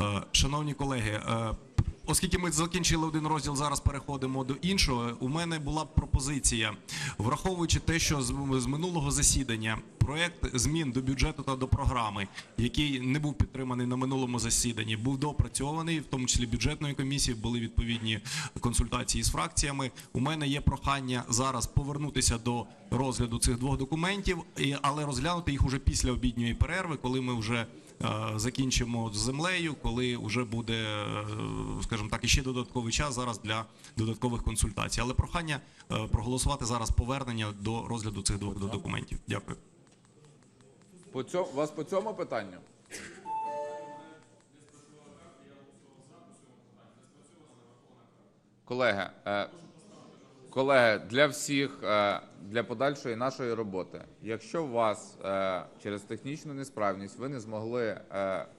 Е, Шановні колеги, е, оскільки ми закінчили один розділ, зараз переходимо до іншого. У мене була пропозиція, враховуючи те, що з минулого засідання проект змін до бюджету та до програми, який не був підтриманий на минулому засіданні, був доопрацьований, в тому числі бюджетної комісії, були відповідні консультації з фракціями. У мене є прохання зараз повернутися до розгляду цих двох документів, але розглянути їх уже після обідньої перерви, коли ми вже е, закінчимо з землею, коли вже буде, е, скажімо так, іще додатковий час зараз для додаткових консультацій. Але прохання е, проголосувати зараз повернення до розгляду цих двох документів. Дякую. По цьому, вас по цьому питанню? Колеги, е, колеги, для всіх, е, для подальшої нашої роботи, якщо вас через технічну несправність ви не змогли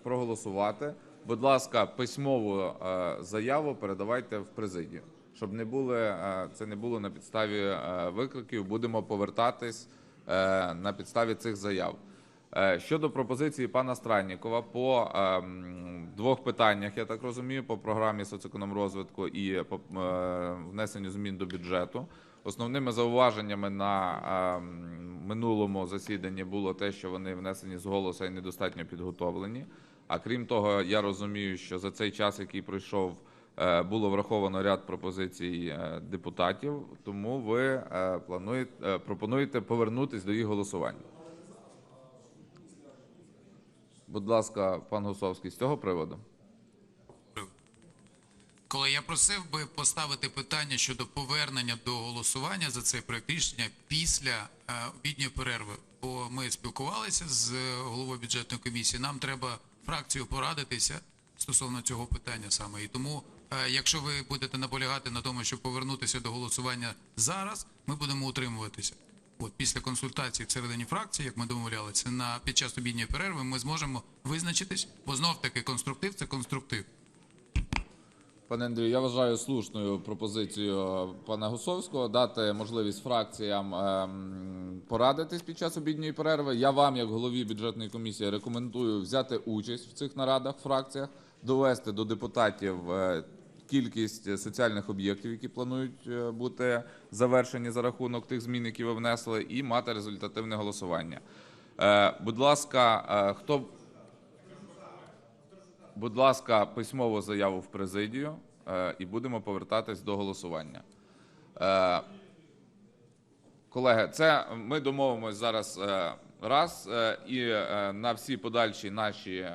проголосувати, будь ласка, письмову е, заяву передавайте в президію, щоб не були, е, це не було на підставі е, викликів. Будемо повертатись на підставі цих заяв. Щодо пропозиції пана Страннікова по двох питаннях, я так розумію, по програмі соцекономрозвитку і по внесенню змін до бюджету. Основними зауваженнями на минулому засіданні було те, що вони внесені з голосу і недостатньо підготовлені. А крім того, я розумію, що за цей час, який пройшов, е, було враховано ряд пропозицій е, депутатів. Тому ви е, плануєте пропонуєте повернутись до їх голосування. Будь ласка, пан Гусовський, з цього приводу. Коли я просив би поставити питання щодо повернення до голосування за цей проект рішення після обідньої перерви, бо ми спілкувалися з головою бюджетної комісії. Нам треба фракцію порадитися стосовно цього питання саме. І тому, е, якщо ви будете наполягати на тому, щоб повернутися до голосування зараз, ми будемо утримуватися. От після консультації всередині фракції, як ми домовлялися, на під час обідньої перерви ми зможемо визначитись, бо знов таки конструктив це конструктив. Пане Андрію, я вважаю слушною пропозицію пана Гусовського дати можливість фракціям ем, порадитись під час обідньої перерви. Я вам, як голові бюджетної комісії, рекомендую взяти участь в цих нарадах фракціях, довести до депутатів е, кількість соціальних об'єктів, які планують е, бути завершені за рахунок тих змін, які ви внесли, і мати результативне голосування. Е, будь ласка, хто Будь ласка, письмову заяву в президію е, і будемо повертатись до голосування. Е, колеги, це ми домовимось зараз е, раз і на всі подальші наші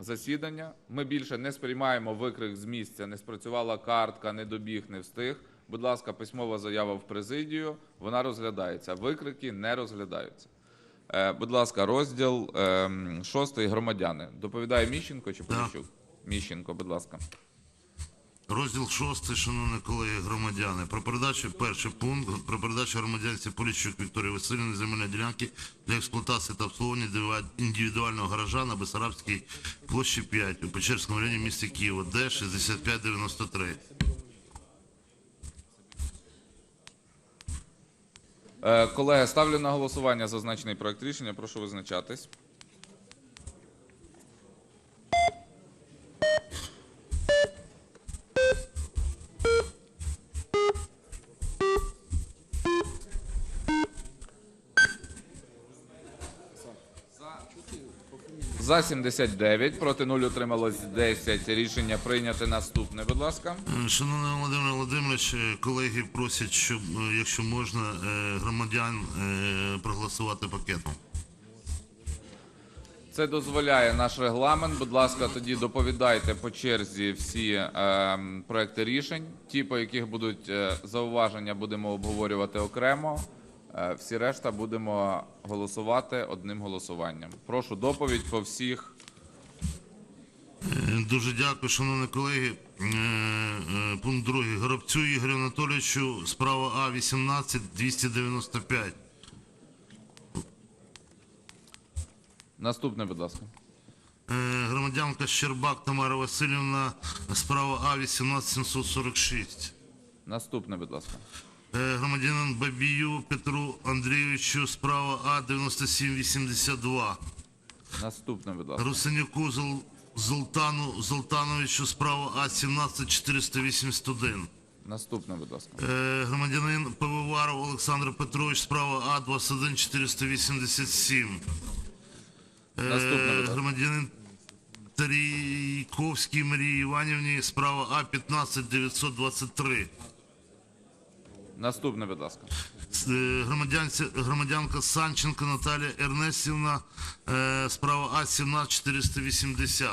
засідання. Ми більше не сприймаємо викрик з місця, не спрацювала картка, не добіг, не встиг. Будь ласка, письмова заява в президію, вона розглядається. Викрики не розглядаються. Е, Будь ласка, розділ ем, шостий громадяни. Доповідає Міщенко чи Поліщук? Міщенко, будь ласка. Розділ 6, шановні колеги громадяни, про передачу перший пункт про передачу громадянці Поліщук Вікторії Васильівни земельної ділянки для експлуатації та обслуговування індивіду- індивідуального гаража на Бесарабській площі 5 у Печерському районі міста Києва, Д 6593. Колеги, ставлю на голосування зазначений проект рішення. Прошу визначатись. За 79, проти 0 утрималось 10. Рішення прийняте. Наступне, будь ласка. Е, Шановний Володимир Володимирович, е, колеги просять, щоб, е, якщо можна, громадян проголосувати пакетом. Це дозволяє наш регламент. Будь ласка, тоді доповідайте по черзі всі е, проекти рішень. Ті, по яких будуть зауваження, будемо обговорювати окремо. Е, всі решта будемо голосувати одним голосуванням. Прошу доповідь по всіх. Е, Дуже дякую, шановні колеги. Е, Пункт другий. Горобцю Ігорю Анатолійовичу, справа А 18 295. Наступне, будь ласка. Громадянка Щербак Тамара Васильівна, справа А 18 746. Наступне, будь ласка. Е, Громадянин Бабію Петру Андрійовичу, справа А 9782. Наступне, будь ласка. Русинюку Золтану Золтановичу справа А 17481. Наступне, будь ласка. Е, Громадянин Пивоваров Олександр Петрович, справа А 21487. Е, Наступне. Громадянин Тарійковській Марії Іванівні, справа А 15923. Наступне, будь ласка. Е, громадянка Санченко Наталія Ернестівна, е, справа А 17480.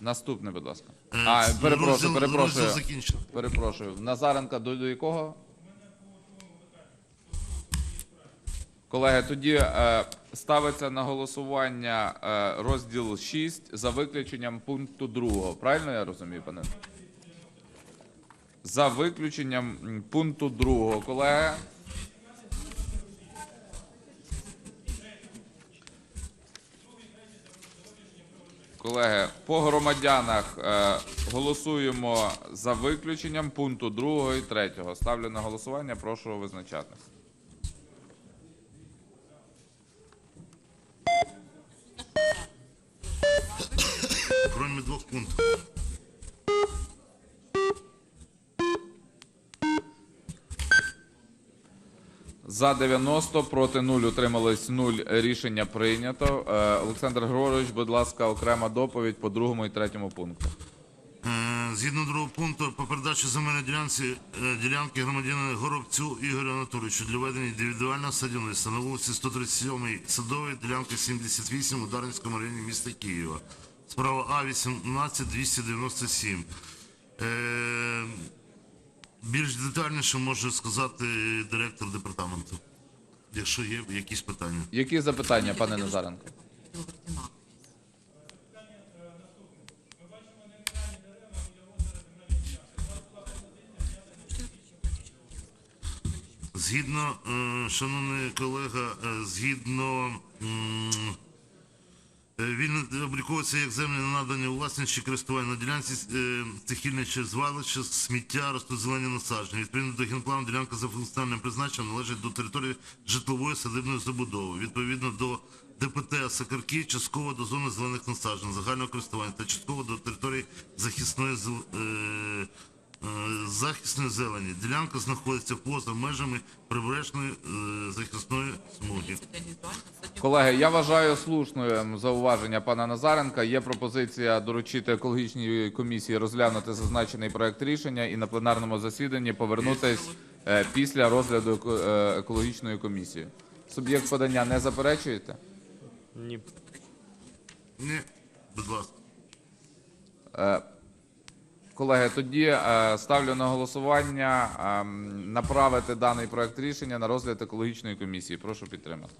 Наступне, будь ласка. Е, А, перепрошую, розділ- перепрошую. розділ. Перепрошую. Назаренка до, до якого? Колеги, тоді е, ставиться на голосування е, розділ 6 за виключенням пункту 2. Правильно я розумію, пане? За виключенням пункту 2. Колеги. Колеги, по громадянах е, голосуємо за виключенням пункту 2 і 3. Ставлю на голосування, прошу визначатись. За 90, проти 0, утримались 0. Рішення прийнято. Е, Олександр Григорович, будь ласка, окрема доповідь по другому і третьому пункту. Е, Згідно другого пункту, по передачі земельної ділянці, е, ділянки громадянина Горобцю Ігорю Анатолійовичу для ведення індивідуального садівництва на вулиці 137 Садової, ділянки 78 у Дарницькому районі міста Києва. Справа А 18297. Е, більш детальніше може сказати директор департаменту, якщо є якісь питання. Які запитання, пане Назаренко? Згідно, е, шановний колега, е, згідно м, е, вільно обліковується як землі не надані власність чи користування на ділянці е, стихільне чи звалище, сміття, розподілення насадження. Відповідно до генплану ділянка за функціональним призначенням належить до території житлової садибної забудови. Відповідно до ДПТ Сакарки, частково до зони зелених насаджень, загального користування та частково до території захисної е, Е, захисної зелені. Ділянка знаходиться поза межами прибережної е, захисної смуги. Колеги, я вважаю слушною зауваження пана Назаренка. Є пропозиція доручити екологічній комісії розглянути зазначений проект рішення і на пленарному засіданні повернутись е, після розгляду е, екологічної комісії. Суб'єкт подання не заперечуєте? Ні. Ні, будь ласка. Колеги, тоді е, ставлю на голосування е, направити даний проект рішення на розгляд екологічної комісії. Прошу підтримати.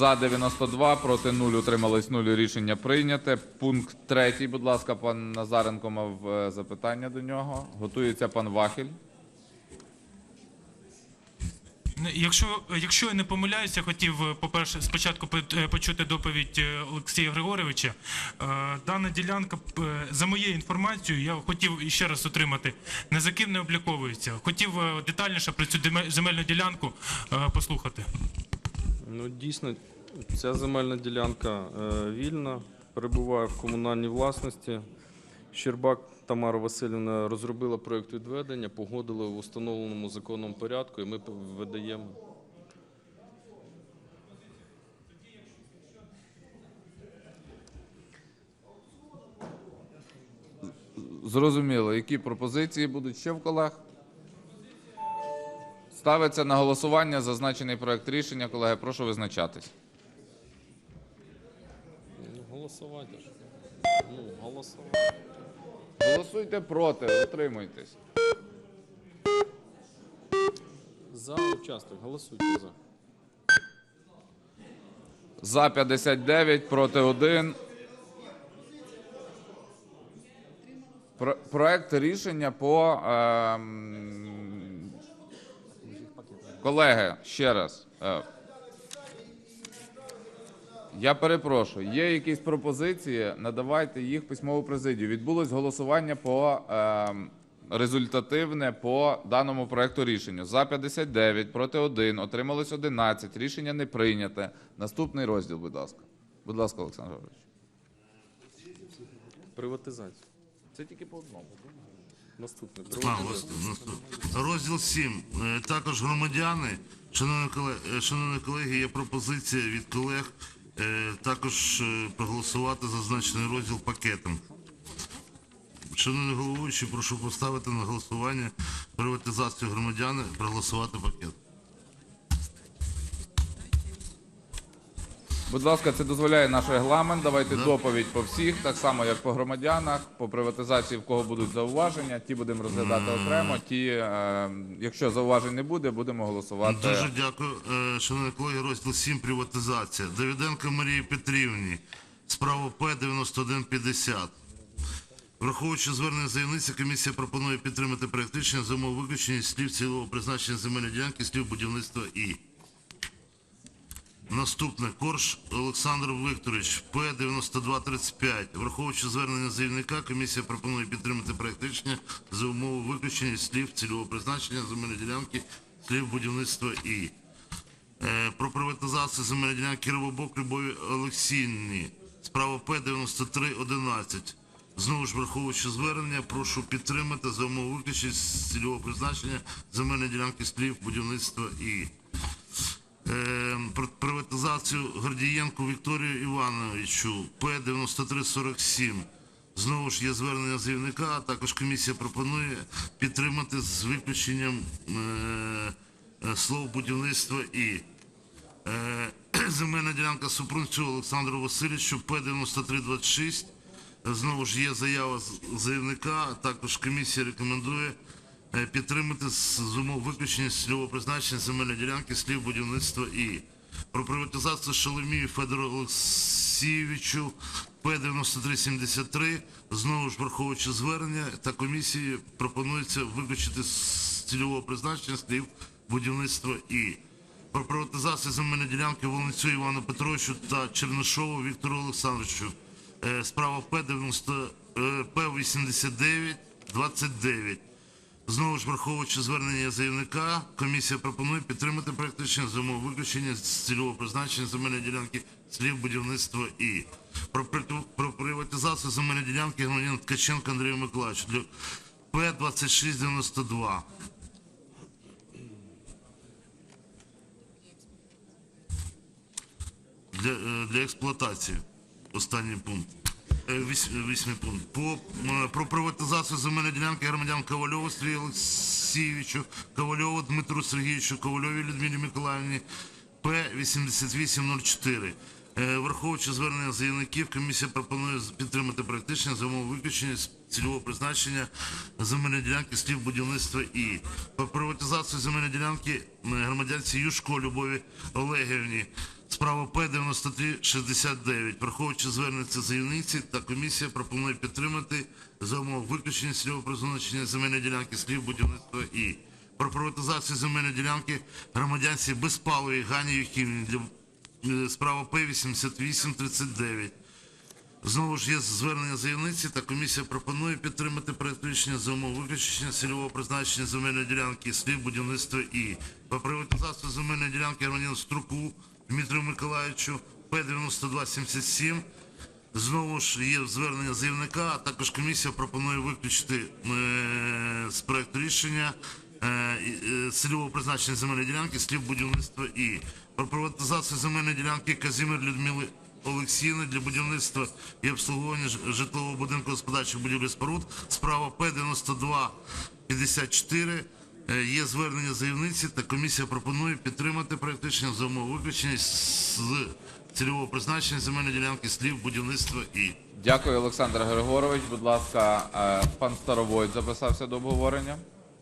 За 92, проти 0, утримались 0, рішення прийняте. Пункт третій, будь ласка, пан Назаренко мав е, запитання до нього. Готується пан Вахіль. Якщо, якщо я не помиляюся, хотів, е, по-перше, спочатку е, почути доповідь е, Олексія Григоровича. Дана ділянка, за моєю інформацією, я хотів ще раз отримати, не за ким не обліковується. Хотів детальніше про цю земельну ділянку послухати. Ну дійсно, ця земельна ділянка е, вільна, перебуває в комунальній власності. Щербак Тамара Васильівна розробила проєкт відведення, погодили в установленому законному порядку, і ми видаємо. Зрозуміло, які пропозиції будуть ще в колег? Ставиться на голосування зазначений проект рішення. Колеги, прошу визначатись. Голосувати. Ну, голосувати. Голосуйте проти, утримуйтесь. За участок, голосуйте за. За 59, проти 1. Про- проект рішення по. ем, Колеги, ще раз. е, Я перепрошую, є якісь пропозиції, надавайте їх письмову президію. Відбулось голосування по ем, результативне по даному проекту рішення. За 59, проти 1, отрималось 11, рішення не прийняте. Наступний розділ, будь ласка. Будь ласка, Олександр Григорович. Приватизація. Це тільки по одному. Наступне. Наступ- Розділ 7. Е, Також громадяни. Шановні колеги, шановні колеги, є пропозиція від колег е, також е, проголосувати зазначений розділ пакетом. Шановні головуючі, прошу поставити на голосування приватизацію громадяни, проголосувати пакет. Будь ласка, це дозволяє наш регламент. Давайте доповідь по всіх, так само як по громадянах, по приватизації, в кого будуть зауваження. Ті будемо розглядати окремо. Ті, е, якщо зауважень не буде, будемо голосувати. Дуже дякую. Е, Шановні колеги, розділ 7 приватизація. Давиденко Марії Петрівні. Справа П 9150. Враховуючи звернення заявниці, комісія пропонує підтримати проект рішення за умов виключення слів цілого призначення земельної ділянки, слів будівництва І. Наступне. Корж Олександр Вікторович, П 9235. Враховуючи звернення заявника, комісія пропонує підтримати проект рішення за умови виключення слів цільового призначення земельної ділянки, слів будівництва І. Е, Про приватизацію земельної ділянки Кривобок Любові Олексійні. Справа П 9311. Знову ж враховуючи звернення, прошу підтримати за умови виключення цільового призначення земельної ділянки слів будівництва І. Е, про приватизацію Гордієнку Вікторію Івановичу П-9347. Знову ж є звернення заявника, а також комісія пропонує підтримати з виключенням е, е, слов будівництва і. Е, земельна ділянка Супрунцю Олександру Васильовичу П-9326. Знову ж є заява заявника, а також комісія рекомендує підтримати з умов виключення слівого призначення земельної ділянки слів будівництва і про приватизацію Шаломію Федору Олексійовичу П-9373. Знову ж враховуючи звернення та комісії пропонується виключити з цільового призначення слів будівництва і про приватизацію земельної ділянки Волонцю Івану Петровичу та Чернишову Віктору Олександровичу. Е, Справа П-90, е, П-89-29. Знову ж враховуючи звернення заявника, комісія пропонує підтримати проект рішення за умов виключення з цільового призначення земельної ділянки слів будівництва і про, про приватизацію земельної ділянки громадянина Ткаченка Андрію Миколаївичу для П-2692. для, е, для експлуатації. Останній пункт. Е, вісь- е, Вісьмий пункт. По, про приватизацію земельної ділянки громадян Ковальову Сергію Олексійовичу, Ковальову Дмитру Сергійовичу, Ковальовій Людмилі Миколаївні, П-8804. Е, Враховуючи звернення заявників, комісія пропонує підтримати практичне за умови виключення з цільового призначення земельної ділянки слів будівництва і про приватизацію земельної ділянки е, громадянці Юшко Любові Олегівні. Справа П-9369. Враховуючи звернення заявниці та комісія пропонує підтримати за умов виключення цільового призначення земельної ділянки слів будівництва і про приватизацію земельної ділянки громадянці Безпалої Гані Юхівні для е, справа П-8839. Знову ж є звернення заявниці, та комісія пропонує підтримати проект рішення за умов виключення цільового призначення земельної ділянки слів будівництва і про приватизацію земельної ділянки громадянину Струку Дмитрію Миколаївичу П-9277. Знову ж є звернення заявника, а також комісія пропонує виключити е, з проекту рішення е, е, цільового призначення земельної ділянки слів будівництва і про приватизацію земельної ділянки Казімир Людмили Олексіївни для будівництва і обслуговування житлового будинку господарчих будівлі споруд. Справа П-9254. Е, Є звернення заявниці та комісія пропонує підтримати рішення за умови виключення з цільового призначення земельної ділянки слів будівництва і. Дякую, Олександр Григорович. Будь ласка, е, пан Старовойт записався до обговорення.